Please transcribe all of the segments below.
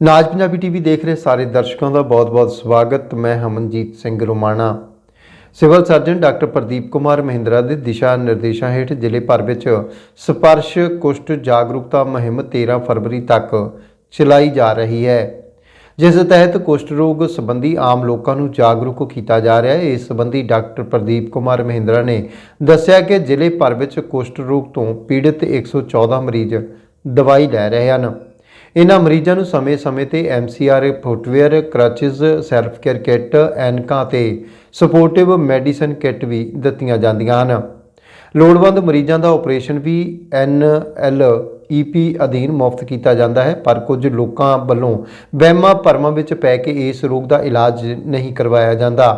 ਨਾਜ Punjabi TV ਦੇਖ ਰਹੇ ਸਾਰੇ ਦਰਸ਼ਕਾਂ ਦਾ ਬਹੁਤ-ਬਹੁਤ ਸਵਾਗਤ। ਮੈਂ Hamanjit Singh Romana. Civil surgeon doctor Pradeep Kumar Mahindra ਦੇ ਦਿਸ਼ਾ ਨਿਰਦੇਸ਼ਾਂ ਹੇਠ ਜ਼ਿਲ੍ਹੇ ਭਰ ਵਿੱਚ ਸਪਰਸ਼ ਕੁਸ਼ਟ ਜਾਗਰੂਕਤਾ ਮੁਹਿੰਮ 13 ਫਰਵਰੀ ਤੱਕ ਚਲਾਈ ਜਾ ਰਹੀ ਹੈ। ਜਿਸ ਤਹਿਤ ਕੁਸ਼ਟ ਰੋਗ ਸੰਬੰਧੀ ਆਮ ਲੋਕਾਂ ਨੂੰ ਜਾਗਰੂਕ ਕੀਤਾ ਜਾ ਰਿਹਾ ਹੈ। ਇਸ ਸੰਬੰਧੀ ਡਾਕਟਰ ਪ੍ਰਦੀਪ ਕੁਮਾਰ ਮਹਿੰਦਰਾ ਨੇ ਦੱਸਿਆ ਕਿ ਜ਼ਿਲ੍ਹੇ ਭਰ ਵਿੱਚ ਕੁਸ਼ਟ ਰੋਗ ਤੋਂ ਪੀੜਤ 114 ਮਰੀਜ਼ ਦਵਾਈ ਲੈ ਰਹੇ ਹਨ। ਇਹਨਾਂ ਮਰੀਜ਼ਾਂ ਨੂੰ ਸਮੇਂ-ਸਮੇਂ ਤੇ MCR footwear crutches self care kit ਐਨਕਾਂ ਤੇ ਸਪੋਰਟਿਵ ਮੈਡੀਸਨ ਕਿੱਟ ਵੀ ਦਿੱਤੀਆਂ ਜਾਂਦੀਆਂ ਹਨ। ਲੋੜਵੰਦ ਮਰੀਜ਼ਾਂ ਦਾ ਆਪਰੇਸ਼ਨ ਵੀ ਐਨਐਲ ਈਪੀ ਅਧੀਨ ਮੁਫਤ ਕੀਤਾ ਜਾਂਦਾ ਹੈ, ਪਰ ਕੁਝ ਲੋਕਾਂ ਵੱਲੋਂ ਵਹਿਮਾਂ ਭਰਮਾਂ ਵਿੱਚ ਪੈ ਕੇ ਇਸ ਰੋਗ ਦਾ ਇਲਾਜ ਨਹੀਂ ਕਰਵਾਇਆ ਜਾਂਦਾ।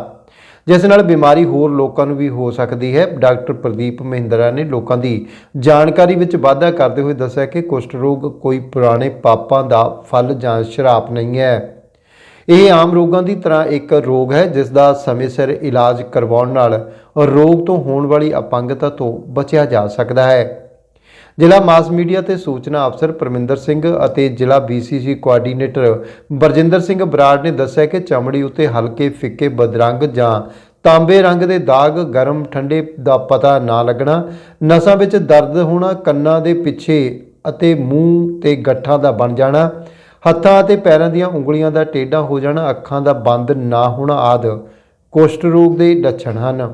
ਜਿਸ ਨਾਲ ਬਿਮਾਰੀ ਹੋਰ ਲੋਕਾਂ ਨੂੰ ਵੀ ਹੋ ਸਕਦੀ ਹੈ। ਡਾਕਟਰ ਪ੍ਰਦੀਪ ਮਹਿੰਦਰਾ ਨੇ ਲੋਕਾਂ ਦੀ ਜਾਣਕਾਰੀ ਵਿੱਚ ਵਾਧਾ ਕਰਦੇ ਹੋਏ ਦੱਸਿਆ ਕਿ ਕੁਸ਼ਟ ਰੋਗ ਕੋਈ ਪੁਰਾਣੇ ਪਾਪਾਂ ਦਾ ਫਲ ਜਾਂ ਸ਼ਰਾਪ ਨਹੀਂ ਹੈ। ਇਹ ਆਮ ਰੋਗਾਂ ਦੀ ਤਰ੍ਹਾਂ ਇੱਕ ਰੋਗ ਹੈ, ਜਿਸ ਦਾ ਸਮੇਂ ਸਿਰ ਇਲਾਜ ਕਰਵਾਉਣ ਨਾਲ ਰੋਗ ਤੋਂ ਹੋਣ ਵਾਲੀ ਅਪੰਗਤਾ ਤੋਂ ਬਚਿਆ ਜਾ ਸਕਦਾ ਹੈ। ਜ਼ਿਲ੍ਹਾ ਮਾਸ ਮੀਡੀਆ ਤੇ ਸੂਚਨਾ ਅਫਸਰ ਪਰਮਿੰਦਰ ਸਿੰਘ ਅਤੇ ਜ਼ਿਲ੍ਹਾ ਬੀਸੀਸੀ ਕੋਆਰਡੀਨੇਟਰ ਬਰਜਿੰਦਰ ਸਿੰਘ ਬਰਾੜ ਨੇ ਦੱਸਿਆ ਕਿ ਚਮੜੀ ਉੱਤੇ ਹਲਕੇ ਫਿੱਕੇ ਬਦਰੰਗ ਜਾਂ ਤਾਂਬੇ ਰੰਗ ਦੇ ਦਾਗ ਗਰਮ ਠੰਡੇ ਦਾ ਪਤਾ ਨਾ ਲੱਗਣਾ, ਨਸਾਂ ਵਿੱਚ ਦਰਦ ਹੋਣਾ, ਕੰਨਾਂ ਦੇ ਪਿੱਛੇ ਅਤੇ ਮੂੰਹ ਤੇ ਗੱਠਾਂ ਦਾ ਬਣ ਜਾਣਾ, ਹੱਥਾਂ ਅਤੇ ਪੈਰਾਂ ਦੀਆਂ ਉਂਗਲੀਆਂ ਦਾ ਟੇਢਾ ਹੋ ਜਾਣਾ, ਅੱਖਾਂ ਦਾ ਬੰਦ ਨਾ ਹੋਣਾ ਆਦਿ ਕੋਸ਼ਟ ਰੋਗ ਦੇ ਲੱਛਣ ਹਨ।